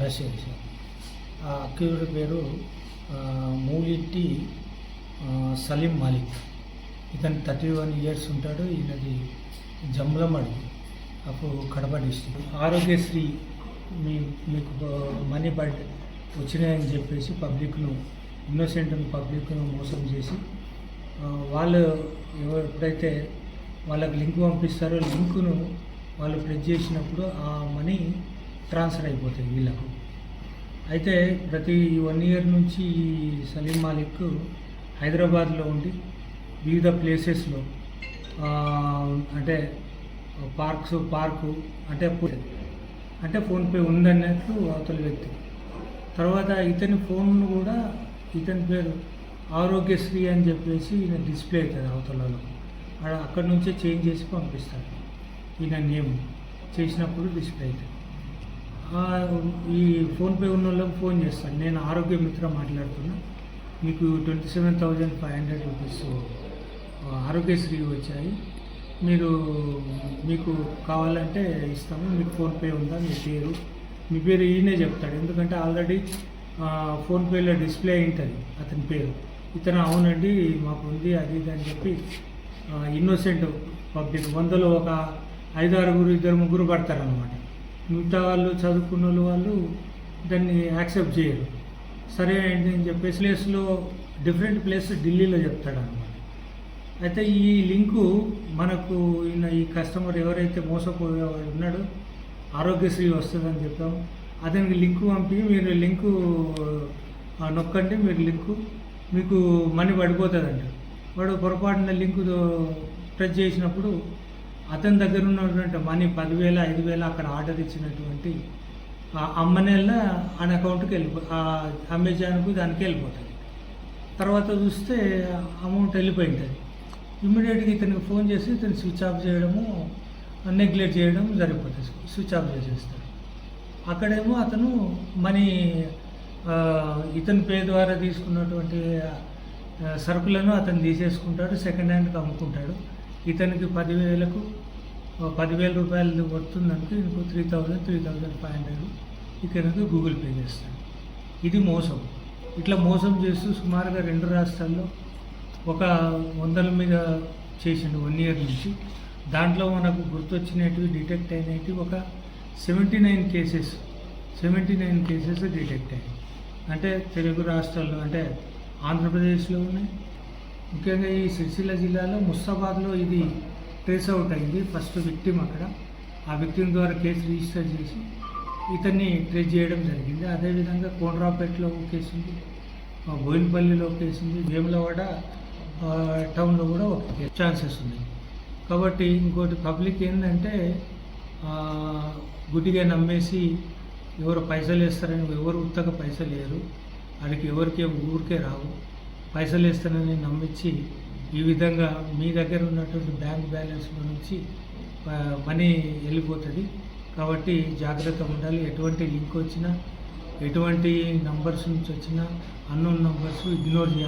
రాజశేఖర్ ఆ అక్యూరుడి పేరు మూలిట్టి సలీం మాలిక్. ఇతను థర్టీ వన్ ఇయర్స్ ఉంటాడు ఈయనది జమ్లమడి అప్పుడు కడప డిస్టిక్. ఆరోగ్యశ్రీ మీ మీకు మనీ బడ్ వచ్చినాయని చెప్పేసి పబ్లిక్ను ఇన్నోసెంట్ పబ్లిక్ను మోసం చేసి వాళ్ళు ఎవరు ఎప్పుడైతే వాళ్ళకి లింక్ పంపిస్తారో లింకును వాళ్ళు ప్రెస్ చేసినప్పుడు ఆ మనీ ట్రాన్స్ఫర్ అయిపోతుంది వీళ్ళకు. అయితే ప్రతి వన్ ఇయర్ నుంచి ఈ సలీం మాలిక్ హైదరాబాద్లో ఉండి వివిధ ప్లేసెస్లో అంటే పార్క్స్ పార్కు అంటే అంటే ఫోన్పే ఉందన్నట్లు అవతల వ్యక్తి. తర్వాత ఇతని ఫోన్ కూడా ఇతని పేరు ఆరోగ్యశ్రీ అని చెప్పేసి డిస్ప్లే అవుతుంది అవతలలో. ఆడ అక్కడి నుంచే చేంజ్ చేసి పంపిస్తారు ఈయన నేమ్ చేసినప్పుడు డిస్ప్లే అవుతుంది ఈ ఫోన్పే ఉన్న వాళ్ళకి ఫోన్ చేస్తాను. నేను ఆరోగ్య మిత్ర మాట్లాడుతున్నా. మీకు twenty seven thousand five hundred rupees Aarogyasri వచ్చాయి. మీరు మీకు కావాలంటే ఇస్తాము. మీకు ఫోన్పే ఉందా? మీ పేరు? మీ పేరు ఈయనే చెప్తాడు. ఎందుకంటే ఆల్రెడీ ఫోన్పేలో డిస్ప్లే అయి ఉంటుంది అతని పేరు. ఇతను అవునండి మాకు ఉంది అది ఇది అని చెప్పి ఇన్నోసెంట్ పబ్లిక్ వందలో ఒక ఐదు ఆరుగురు ఇద్దరు ముగ్గురు పడతారనమాట మిగతా వాళ్ళు చదువుకున్న వాళ్ళు వాళ్ళు దాన్ని యాక్సెప్ట్ చేయరు. సరే ఏంటి అని చెప్పేసి ప్లేస్లో డిఫరెంట్ ప్లేస్ ఢిల్లీలో చెప్తాడు అనమాట అయితే ఈ లింకు మనకు ఈయన ఈ కస్టమర్ ఎవరైతే మోసపోయేవాడు ఉన్నాడో ఆరోగ్యశ్రీ వస్తుందని చెప్పాము. అతనికి లింకు పంపి మీరు లింకు ఆ, నొక్కండి మీరు లింకు మీకు మనీ పడిపోతుందండి వాడు పొరపాటున లింకు ప్రెస్ చేసినప్పుడు అతని దగ్గర ఉన్నటువంటి మనీ పదివేల ఐదు వేల అక్కడ ఆర్డర్ ఇచ్చినటువంటి ఆ అమ్మనేళ్ళ ఆయన అకౌంట్కి వెళ్ళిపో అమెజాన్కు దానికి వెళ్ళిపోతుంది తర్వాత చూస్తే అమౌంట్ వెళ్ళిపోయి ఉంటుంది ఇమ్మీడియట్గా ఇతనికి ఫోన్ చేసి ఇతను స్విచ్ ఆఫ్ చేయడము నెగ్లెక్ట్ చేయడం సరిపోతుంది స్విచ్ ఆఫ్ చేసేస్తాడు. అక్కడేమో అతను మనీ ఇతని పే ద్వారా తీసుకున్నటువంటి సరుకులను అతను తీసేసుకుంటాడు సెకండ్ హ్యాండ్కి అమ్ముకుంటాడు. ఇతనికి పదివేలకు పదివేల రూపాయలు పడుతుందనుకో ఇంకో three thousand three thousand five hundred ఇతనికి గూగుల్ పే చేస్తాడు. ఇది మోసం. ఇట్లా మోసం చేస్తూ సుమారుగా రెండు రాష్ట్రాల్లో ఒక వందల మీద చేసిండు వన్ ఇయర్ నుంచి. దాంట్లో మనకు గుర్తొచ్చినవి డిటెక్ట్ అయినవి ఒక seventy nine cases seventy nine cases detect అయ్యాయి అంటే తెలుగు రాష్ట్రాల్లో అంటే ఆంధ్రప్రదేశ్లో ఉన్నాయి ముఖ్యంగా ఈ సిరిసిల్ల జిల్లాలో ముస్తాబాద్లో ఇది ట్రేస్ అవుట్ అయింది ఫస్ట్ విక్టిమ్ అక్కడ. ఆ విక్టిమ్ ద్వారా కేసు రిజిస్టర్ చేసి ఇతన్ని ట్రేస్ చేయడం జరిగింది. అదేవిధంగా కోనరాపేటలో ఒక కేసు ఉంది బోయినపల్లిలో ఒక కేసు ఉంది వేములవాడ టౌన్లో కూడా ఒక ఛాన్సెస్ ఉన్నాయి. కాబట్టి ఇంకోటి పబ్లిక్ ఏంటంటే గుడ్డిగా నమ్మేసి ఎవరు పైసలు వేస్తారని ఎవరు ఉత్తగా పైసలు వేయరు. వాడికి ఎవరికి ఊరికే రావు. పైసలు ఇస్తానని నమ్మించి ఈ విధంగా మీ దగ్గర ఉన్నటువంటి బ్యాంక్ బ్యాలెన్స్లో నుంచి మనీ వెళ్ళిపోతుంది. కాబట్టి జాగ్రత్తగా ఉండాలి. ఎటువంటి లింక్ వచ్చినా ఎటువంటి నంబర్స్ నుంచి వచ్చినా అన్నోన్ నంబర్స్ ఇగ్నోర్ చేయాలి.